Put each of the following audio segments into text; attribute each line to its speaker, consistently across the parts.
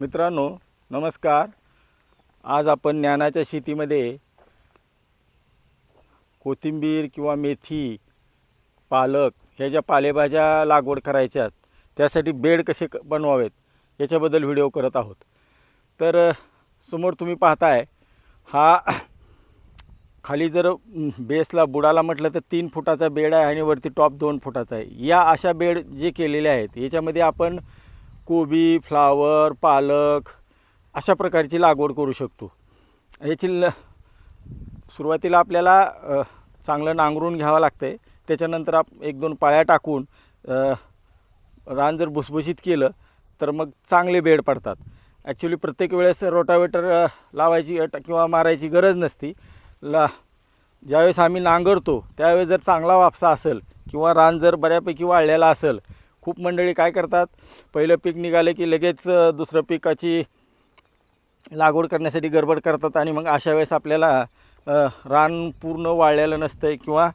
Speaker 1: मित्रांनो नमस्कार. आज आपण ज्ञानाच्या शेतीमध्ये कोथिंबीर किंवा मेथी पालक ह्या ज्या पालेभाज्या लागवड करायच्या त्यासाठी बेड कसे क- बनवावेत याच्याबद्दल व्हिडिओ करत आहोत. तर समोर तुम्ही पाहताय हा खाली जर बेसला बुडाला म्हटलं तर तीन फुटाचा बेड आहे आणि वरती टॉप दोन फुटाचा आहे. या अशा बेड जे केलेले आहेत याच्यामध्ये आपण कोबी फ्लावर पालक अशा प्रकारची लागवड करू शकतो. याची ल सुरुवातीला आपल्याला चांगलं नांगरून घ्यावं लागतं आहे त्याच्यानंतर आप एक दोन पाळ्या टाकून रान जर भुसभुशीत केलं तर मग चांगले बेड पडतात. ॲक्च्युली प्रत्येक वेळेस रोटावेटर लावायची किंवा मारायची गरज नसती. ला ज्यावेळेस आम्ही नांगरतो त्यावेळेस जर चांगला वापसा असेल किंवा रान जर बऱ्यापैकी वाळलेला असेल खूप मंडळी काय करतात? पहिलं पीक निघाले की लगेच दुसरं पिकाची लागवड करण्यासाठी गडबड करतात आणि मग अशा वेळेस आपल्याला रान पूर्ण वाळलेलं नसतं किंवा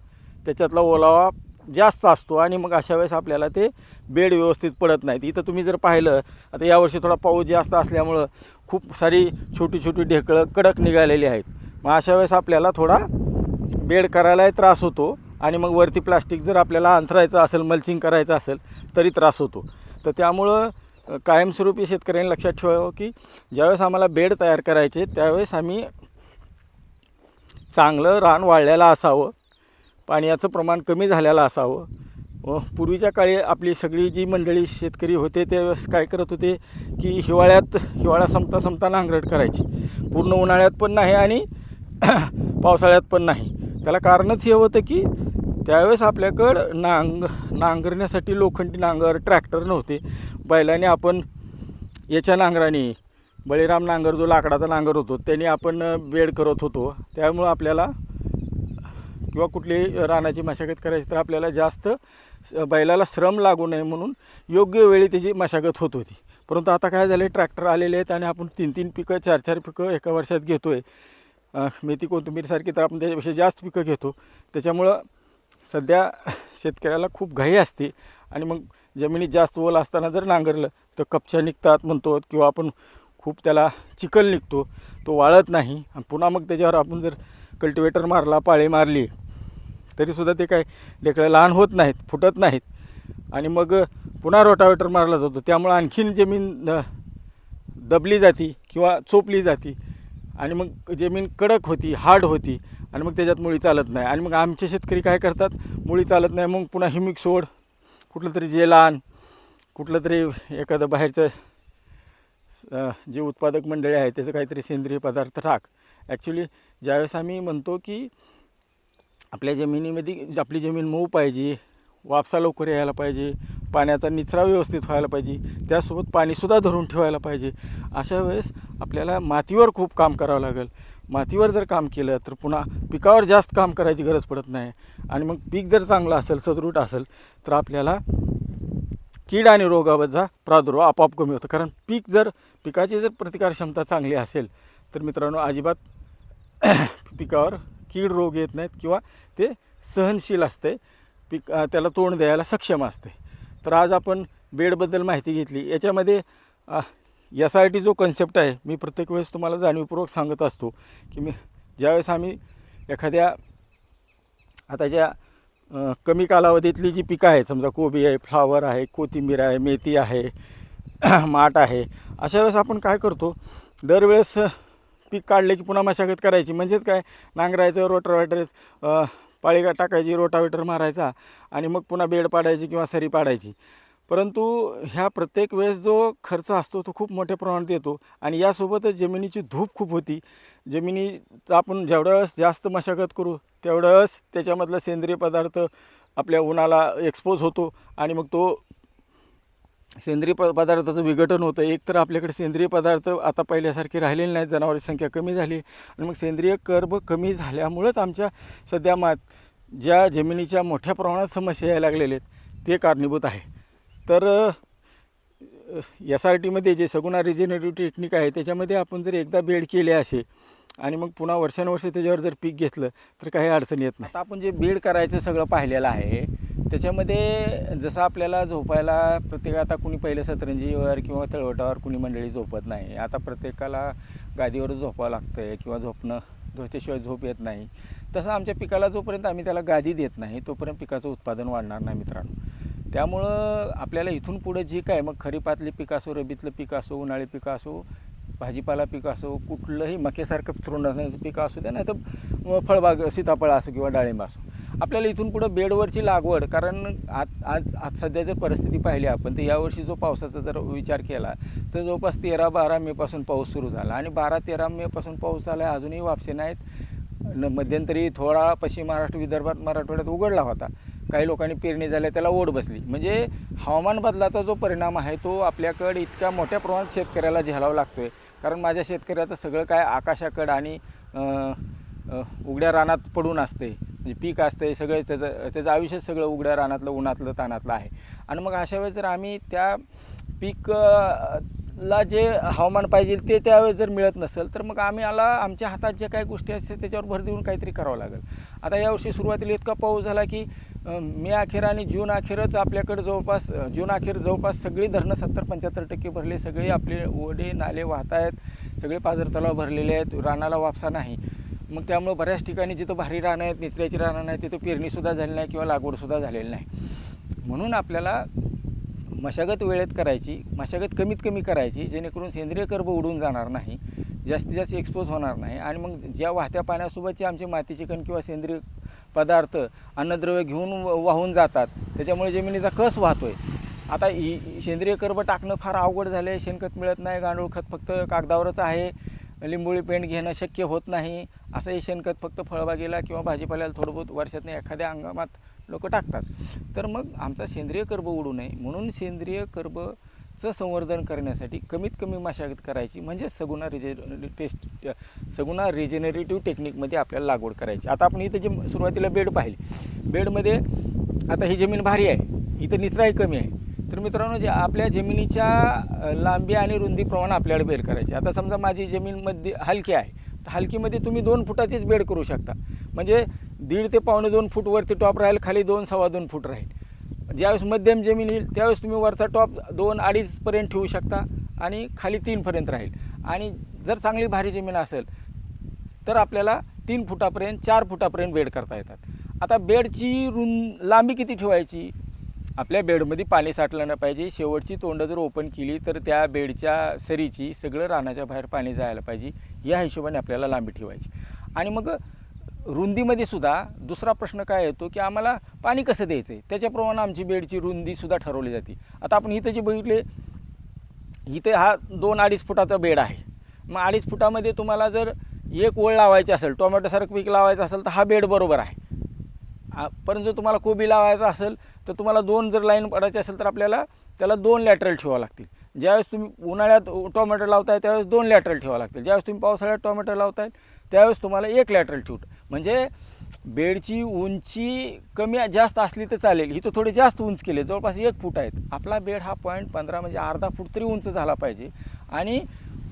Speaker 1: त्याच्यातला ओलावा जास्त असतो आणि मग अशा वेळेस आपल्याला ते बेड व्यवस्थित पडत नाहीत. इथं तुम्ही जर पाहिलं आता यावर्षी थोडा पाऊस जास्त असल्यामुळं खूप सारी छोटी छोटी ढेकळं कडक निघालेली आहेत. मग अशा वेळेस आपल्याला थोडा बेड करायलाही त्रास होतो. आणि मग वरती प्लास्टिक जर आपल्याला अंथरायचं असेल मल्चिंग करायचं असेल तरी त्रास होतो. तर त्यामुळं कायमस्वरूपी शेतकऱ्यांनी लक्षात ठेवावं की ज्यावेळेस आम्हाला बेड तयार करायचे त्यावेळेस आम्ही चांगलं रान वाळलेलं असावं पाण्याचं प्रमाण कमी झालेलं असावं. व पूर्वीच्या काळी आपली सगळी जी मंडळी शेतकरी होते त्यावेळेस काय करत होते की हिवाळ्यात हिवाळा संपता संपता नांगरट करायची. पूर्ण उन्हाळ्यात पण नाही आणि पावसाळ्यात पण नाही. त्याला कारणच हे होतं की त्यावेळेस आपल्याकडं नांग नांगरण्यासाठी लोखंडी नांगर ट्रॅक्टर नव्हते. बैलाने आपण याच्या नांगराने बळीराम नांगर जो लाकडाचा नांगर होतो त्याने आपण बेड करत होतो. त्यामुळं आपल्याला किंवा कुठलीही रानाची मशागत करायची तर आपल्याला जास्त स- बैलाला श्रम लागू नये म्हणून योग्य वेळी त्याची मशागत होत होती. परंतु आता काय झालं ट्रॅक्टर आलेले आहेत आणि आपण तीन तीन पिकं चार चार पिकं एका वर्षात घेतो आहे मेथी कोथिंबीरसारखी तर आपण त्याच्यापेक्षा जास्त पिकं घेतो. त्याच्यामुळं सध्या शेतकऱ्याला खूप घाई असते. आणि मग जमिनीत जास्त ओल असताना जर नांगरलं तर कपच्या निघतात म्हणतो किंवा आपण खूप त्याला चिखल निघतो तो वाळत नाही. आणि पुन्हा मग त्याच्यावर आपण जर कल्टिवेटर मारला पाळी मारली तरीसुद्धा ते काय ढेकळं लहान होत नाहीत फुटत नाहीत. आणि मग पुन्हा रोटावेटर मारला जातो. त्यामुळं आणखीन जमीन दबली जाती किंवा चोपली जाती. आणि मग जमीन कडक होती हार्ड होती आणि मग त्याच्यात मुळी चालत नाही. आणि मग आमचे शेतकरी काय करतात? मुळी चालत नाही मग पुन्हा हिमिक सोड. कुठलं तरी जेलान कुठलं तरी एखादं बाहेरचं जे उत्पादक मंडळी आहे त्याचं काहीतरी सेंद्रिय पदार्थ टाक. ॲक्च्युली ज्यावेळेस आम्ही म्हणतो की आपल्या जमिनीमध्ये आपली जमीन मऊ पाहिजे वापसा लवकर यायला पाहिजे पाण्याचा निचरा व्यवस्थित व्हायला पाहिजे त्यासोबत पाणीसुद्धा धरून ठेवायला पाहिजे. अशा वेळेस आपल्याला मातीवर खूप काम करावं लागेल. मातीवर जर काम केलं तर पुन्हा पिकावर जास्त काम करायची गरज पडत नाही. आणि मग पीक जर चांगलं असेल सदृढ असेल तर आपल्याला कीड आणि रोगावरचा प्रादुर्भाव आपोआप कमी होतो. कारण पीक जर पिकाची जर प्रतिकार क्षमता चांगली असेल तर मित्रांनो अजिबात पिकावर कीड रोग येत नाहीत किंवा ते सहनशील असते. पिक त्याला तोंड द्यायला सक्षम असते. तर आज आपण बेडबद्दल माहिती घेतली. याच्यामध्ये एस आय टी जो कन्सेप्ट आहे मी प्रत्येक वेळेस तुम्हाला जाणीवपूर्वक सांगत असतो की मी ज्यावेळेस आम्ही एखाद्या आता ज्या कमी कालावधीतली जी पिकं आहेत समजा कोबी आहे फ्लावर आहे कोथिंबीर आहे मेथी आहे माठ आहे अशा वेळेस आपण काय करतो दरवेळेस पीक काढले की पुन्हा मशागत करायची. म्हणजेच काय? नांगरायचं रोटर पाळी पाळीगा टाकायची रोटावेटर मारायचा आणि मग पुन्हा बेड पाडायची किंवा सरी पाडायची. परंतु ह्या प्रत्येक वेळेस जो खर्च असतो तो खूप मोठ्या प्रमाणात येतो आणि यासोबतच जमिनीची धूप खूप होती. जमिनीचा आपण जेवढ्या वेळेस जास्त मशागत करू तेवढ्या वेळेस त्याच्यामधला सेंद्रिय पदार्थ आपल्या उन्हाला एक्सपोज होतो आणि मग तो सेंद्रिय प पदार्थाचं विघटन होतं. एक तर आपल्याकडे सेंद्रिय पदार्थ आता पहिल्यासारखे राहिलेले नाहीत. जनावरांची संख्या कमी झाली आणि मग सेंद्रिय कर्ब कमी झाल्यामुळंच आमच्या सध्या मात ज्या जमिनीच्या मोठ्या प्रमाणात समस्या यायला लागलेल्या आहेत ते कारणीभूत आहे. तर एस आर टीमध्ये जे सगुणा रिजेनरेटिव्ह टेक्निक आहे त्याच्यामध्ये आपण जर एकदा बेड केले असे आणि मग पुन्हा वर्षानुवर्ष त्याच्यावर जर पीक घेतलं तर काही अडचण येत नाही. आता आपण जे बेड करायचं सगळं पाहिलेलं आहे त्याच्यामध्ये जसं आपल्याला झोपायला प्रत्येक आता कुणी पहिले सतरंजीवर किंवा तळवटावर कुणी मंडळी झोपत नाही. आता प्रत्येकाला गादीवर झोपावं लागतं आहे किंवा झोपणं झोपल्याशिवाय झोप येत नाही. तसं आमच्या पिकाला जोपर्यंत आम्ही त्याला गादी देत नाही तोपर्यंत पिकाचं उत्पादन वाढणार नाही मित्रांनो. त्यामुळं आपल्याला इथून पुढं जे काय मग खरीपातली पीक असो रबीतलं पीक असो उन्हाळी पीक असो भाजीपाला पीक असो कुठलंही मकेसारखं तृणधान्याचं पीक असू द्या नाही तर फळबाग सीताफळ असो किंवा डाळिंब असो. आपल्याला इथून पुढं बेडवरची लागवड कारण आज आज आज सध्या जर परिस्थिती पाहिली आपण तर यावर्षी जो पावसाचा जर विचार केला तर जवळपास तेरा बारा मेपासून पाऊस सुरू झाला. आणि बारा तेरा मेपासून पाऊस आला अजूनही वापसे नाहीत. न मध्यंतरी थोडा पश्चिम महाराष्ट्र विदर्भात मराठवाड्यात उघडला होता. काही लोकांनी पेरणी झाल्या त्याला ओढ बसली. म्हणजे हवामान बदलाचा जो परिणाम आहे तो आपल्याकडे इतक्या मोठ्या प्रमाणात शेतकऱ्याला झेलावा लागतो आहे कारण माझ्या शेतकऱ्याचं सगळं काय आकाशाकडं आणि उघड्या रानात पडून असते. म्हणजे पीक असते सगळे त्याचं त्याचं आयुष्य सगळं उघड्या रानातलं उन्हातलं तानातलं आहे. आणि मग अशा वेळेस जर आम्ही त्या पीक ला जे हवामान पाहिजे ते त्यावेळेस जर मिळत नसेल तर मग आम्ही आला आमच्या हातात ज्या काही गोष्टी असतात त्याच्यावर भर देऊन काहीतरी करावं लागेल. आता यावर्षी सुरुवातीला इतका पाऊस झाला की मे अखेर आणि जून अखेरच आपल्याकडे जवळपास जून अखेर जवळपास सगळी धरणं सत्तर पंच्याहत्तर टक्के भरले. सगळे आपले ओढे नाले वाहत आहेत सगळे पाझर तलाव भरलेले आहेत. रानाला वापसा नाही. मग त्यामुळं बऱ्याच ठिकाणी जिथं भारी रानं आहेत निचऱ्याची रानं नाही तिथं पेरणीसुद्धा झाली नाही किंवा लागवडसुद्धा झालेली नाही. म्हणून आपल्याला मशागत वेळेत करायची मशागत कमीत कमी करायची जेणेकरून सेंद्रिय कर्ब उडून जाणार नाही जास्तीत जास्त एक्सपोज होणार नाही आणि मग ज्या वाहत्या पाण्यासोबतची आमची मातीची कण किंवा सेंद्रिय पदार्थ अन्नद्रव्य घेऊन व- वाहून जातात त्याच्यामुळे जमिनीचा कस वाहतोय. आता ही सेंद्रिय कर्ब टाकणं फार अवघड झालं आहे शेणखत मिळत नाही गांडूळ खत फक्त कागदावरच आहे लिंबोळी पेंट घेणं शक्य होत नाही असंही शेणखत फक्त फळबागेला किंवा भाजीपाल्याला थोडं बहुत वर्षातनं एखाद्या हंगामात लोक टाकतात. तर मग आमचा सेंद्रिय कर्ब उडू नये म्हणून सेंद्रिय कर्बचं संवर्धन करण्यासाठी कमीत कमी मशागत करायची म्हणजे सगुणा रिजे टेस्ट सगुणा रिजेनरेटिव्ह टेक्निकमध्ये आपल्याला लागवड करायची. आता आपण इथं जे सुरुवातीला बेड पाहिली. बेडमध्ये आता ही जमीन भारी आहे इथं निचराही कमी आहे. तर मित्रांनो जे आपल्या जमिनीच्या लांबी आणि रुंदीप्रमाणे आपल्याला बेड करायची. आता समजा माझी जमीनमध्ये हलकी आहे. तर हलकीमध्ये तुम्ही दोन फुटाचीच बेड करू शकता. म्हणजे दीड ते पावणे दोन फूट वरती टॉप राहील खाली दोन सव्वा दोन फूट राहील. ज्यावेळेस मध्यम जमीन येईल त्यावेळेस तुम्ही वरचा टॉप दोन अडीचपर्यंत ठेवू शकता आणि खाली तीनपर्यंत राहील. आणि जर चांगली भारी जमीन असेल तर आपल्याला तीन फुटापर्यंत चार फुटापर्यंत बेड करता येतात. आता बेडची रुं लांबी किती ठेवायची? आपल्या बेडमध्ये पाणी साठलं नाही पाहिजे. शेवटची तोंड जर ओपन केली तर त्या बेडच्या सरीची सगळं रानाच्या बाहेर पाणी जायला पाहिजे. या हिशोबाने आपल्याला लांबी ठेवायची. आणि मग रुंदीमध्ये सुद्धा दुसरा प्रश्न काय येतो की आम्हाला पाणी कसं द्यायचं आहे त्याच्याप्रमाणे आमची बेडची रुंदीसुद्धा ठरवली जाते. आता आपण इथं जे बघितले इथे हा दोन अडीच फुटाचा बेड आहे. मग अडीच फुटामध्ये तुम्हाला जर एक ओळ लावायची असेल टोमॅटोसारखं पीक लावायचं असेल तर हा बेड बरोबर आहे. पण जर तुम्हाला कोबी लावायचा असेल तर तुम्हाला दोन जर लाईन पडायची असेल तर आपल्याला त्याला दोन लॅटरल ठेवावं लागतील. ज्यावेळेस तुम्ही उन्हाळ्यात टोमॅटो लावताय त्यावेळेस दोन लॅटरल ठेवावं लागतील. ज्यावेळेस तुम्ही पावसाळ्यात टोमॅटो लावताय त्यावेळेस तुम्हाला एक लॅटरल ठेवू म्हणजे बेडची उंची कमी जास्त असली तर चालेल. ही तर थोडी जास्त उंच केली जवळपास एक फूट आहेत. आपला बेड हा पॉईंट पंधरा म्हणजे अर्धा फूट तरी उंच झाला पाहिजे. आणि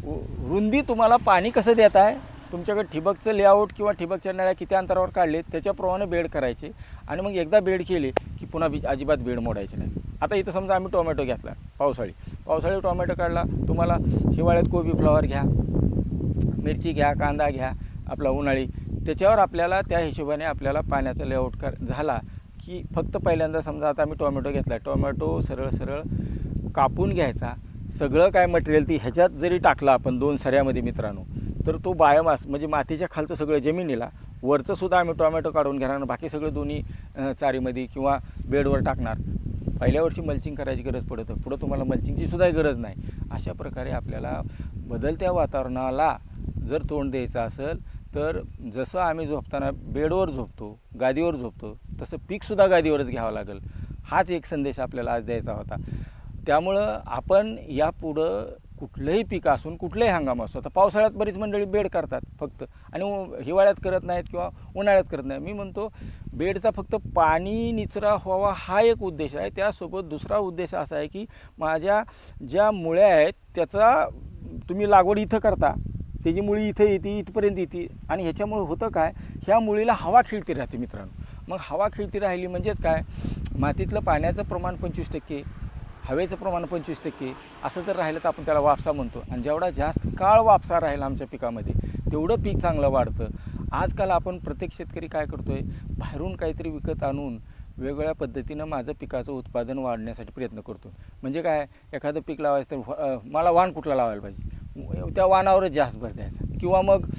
Speaker 1: रुंदी तुम्हाला पाणी कसं देत आहे तुमच्याकडे ठिबकचं लेआउट किंवा ठिबकच्या नळ्या किती अंतरावर काढले त्याच्याप्रमाणे बेड करायचे. आणि मग एकदा बेड केले की पुन्हा बी अजिबात बेड मोडायचे नाही. आता इथं समजा आम्ही टोमॅटो घेतला पावसाळी. पावसाळी टोमॅटो काढला तुम्हाला हिवाळ्यात कोबी फ्लॉवर घ्या मिरची घ्या कांदा घ्या आपला उन्हाळी. त्याच्यावर आपल्याला त्या हिशोबाने आपल्याला पाण्याचा लेआउट कर झाला की फक्त पहिल्यांदा समजा आता आम्ही टोमॅटो घेतला. टोमॅटो सरळ सरळ कापून घ्यायचा. सगळं काय मटेरियल ती ह्याच्यात जरी टाकलं आपण दोन सऱ्यामध्ये मित्रांनो तर तो बायोमास म्हणजे मातीच्या खालचं सगळं जमिनीला वरचं सुद्धा आम्ही टोमॅटो काढून घेणार आणि बाकी सगळं दोन्ही चारीमध्ये किंवा बेडवर टाकणार. पहिल्या वर्षी मल्चिंग करायची गरज पडत पुढं तुम्हाला मल्चिंगची सुद्धा गरज नाही. अशा प्रकारे आपल्याला बदलत्या वातावरणाला जर तोंड द्यायचं असेल तर जसं आम्ही झोपताना बेडवर झोपतो गादीवर झोपतो तसं पीकसुद्धा गादीवरच घ्यावं लागेल. हाच एक संदेश आपल्याला आज द्यायचा होता. त्यामुळं आपण यापुढं कुठलंही पीक असून कुठलंही हंगाम असतो आता पावसाळ्यात बरीच मंडळी बेड करतात फक्त. आणि हिवाळ्यात करत नाहीत किंवा उन्हाळ्यात करत नाही मी म्हणतो बेडचा फक्त पाणी निचरा व्हावा हा एक उद्देश आहे. त्यासोबत दुसरा उद्देश असा आहे की माझ्या ज्या मुळ्या आहेत त्याचा तुम्ही लागवड इथं करता. त्याची मुळी इथं येते इथपर्यंत येते. आणि ह्याच्यामुळे होतं काय? ह्या मुळीला हवा खिळती राहते मित्रांनो. मग हवा खिळती राहिली म्हणजेच काय? मातीतलं पाण्याचं प्रमाण पंचवीस टक्के हवेचं प्रमाण पंचवीस टक्के असं जर राहिलं तर आपण त्याला वापसा म्हणतो. आणि जेवढा जास्त काळ वापसा राहील आमच्या पिकामध्ये तेवढं पीक चांगलं वाढतं. आजकाल आपण प्रत्येक शेतकरी काय करतोय बाहेरून काहीतरी विकत आणून वेगवेगळ्या पद्धतीनं माझं पिकाचं उत्पादन वाढण्यासाठी प्रयत्न करतो. म्हणजे काय एखादं पीक लावायचं तर मला वाण कुठला लावायला पाहिजे? त्या वाणावरच जास्त भर द्यायचा. किंवा मग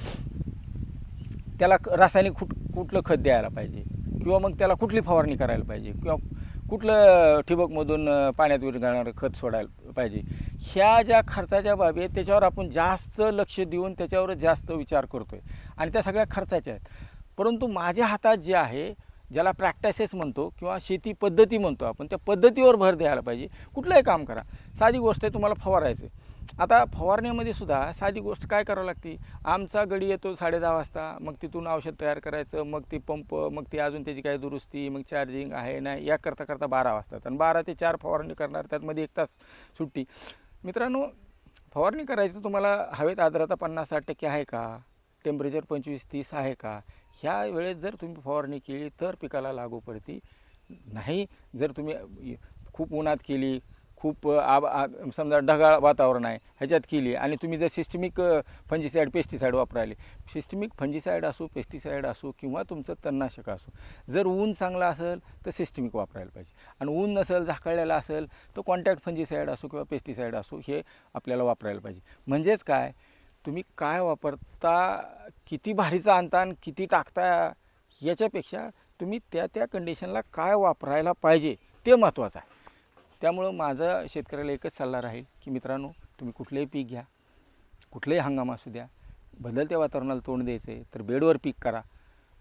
Speaker 1: त्याला क- रासायनिक कुठ कुठलं खत द्यायला पाहिजे? किंवा मग त्याला कुठली फवारणी करायला पाहिजे? किंवा कुठलं ठिबकमधून पाण्यात विरघळणारं खत सोडायला पाहिजे. ह्या ज्या खर्चाच्या बाबी आहेत त्याच्यावर आपण जास्त लक्ष देऊन त्याच्यावर जास्त विचार करतो आहे आणि त्या सगळ्या खर्चाच्या आहेत. परंतु माझ्या हातात जे आहे ज्याला प्रॅक्टिसेस म्हणतो किंवा शेती पद्धती म्हणतो आपण त्या पद्धतीवर भर द्यायला पाहिजे. कुठलंही काम करा. साधी गोष्ट आहे तुम्हाला फवारायचं आहे. आता फवारणीमध्ये सुद्धा साधी गोष्ट काय करावं लागते? आमचा गडी येतो साडेदहा वाजता मग तिथून औषध तयार करायचं मग ती पंप मग ती अजून त्याची काय दुरुस्ती मग चार्जिंग आहे नाही या करता करता बारा वाजतात. आणि बारा ते चार फवारणी करणार त्यातमध्ये एक तास सुट्टी. मित्रांनो फवारणी करायचं तुम्हाला हवेत आर्द्रता पन्नास साठ टक्के आहे का? टेम्परेचर पंचवीस तीस आहे का? ह्या वेळेस जर तुम्ही फवारणी केली तर पिकाला लागू पडती. नाही जर तुम्ही खूप उन्हात केली खूप आब आ समजा ढगाळ वातावरण आहे ह्याच्यात केली. आणि तुम्ही जर सिस्टमिक फंजिसाईड पेस्टिसाईड वापरायले. सिस्टमिक फंजिसाईड असो पेस्टिसाईड असो किंवा तुमचं तणनाशक असो जर ऊन चांगलं असेल तर सिस्टमिक वापरायला पाहिजे. आणि ऊन नसेल झाकळलेला असेल तर कॉन्टॅक्ट फंजिसाईड असो किंवा पेस्टिसाईड असो हे आपल्याला वापरायला पाहिजे. म्हणजेच काय? तुम्ही काय वापरता किती भारीचा आणता आणि किती टाकता याच्यापेक्षा तुम्ही त्या त्या कंडिशनला काय वापरायला पाहिजे ते महत्त्वाचं आहे. त्यामुळं माझा शेतकऱ्याला एकच सल्ला राहील की मित्रांनो तुम्ही कुठलंही पीक घ्या कुठलेही हंगाम असू द्या बदलत्या वातावरणाला तोंड द्यायचं आहे तर बेडवर पीक करा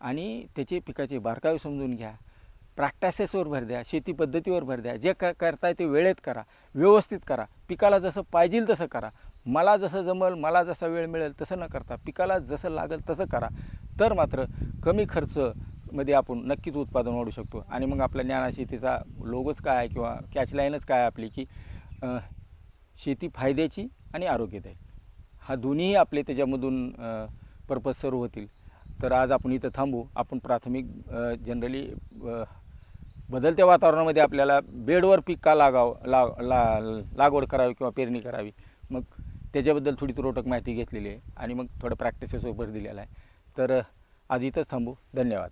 Speaker 1: आणि त्याचे पिकाचे बारकावे समजून घ्या. प्रॅक्टिसेसवर भर द्या शेती पद्धतीवर भर द्या जे क करताय ते वेळेत करा व्यवस्थित करा. पिकाला जसं पाहिजेल तसं करा. मला जसं जमल मला जसा वेळ मिळेल तसं न करता पिकाला जसं लागेल तसं करा. तर मात्र कमी खर्च मध्ये आपण नक्कीच उत्पादन वाढू शकतो. आणि मग आपल्या ज्ञाना शेतीचा लोगोच काय आहे किंवा कॅचलाईनच काय आहे आपली की शेती फायद्याची आणि आरोग्यदायी. हा दोन्हीही आपले त्याच्यामधून पर्पज सर्व होतील. तर आज आपण इथं थांबू. आपण प्राथमिक जनरली बदलत्या वातावरणामध्ये आपल्याला बेडवर पीक का लागावं ला ला लागवड करावी किंवा पेरणी करावी? मग त्याच्याबद्दल थोडी तुरोटक माहिती घेतलेली आहे. आणि मग थोडं प्रॅक्टिसेसवर भर दिलेला आहे. तर आज इथंच थांबू. धन्यवाद.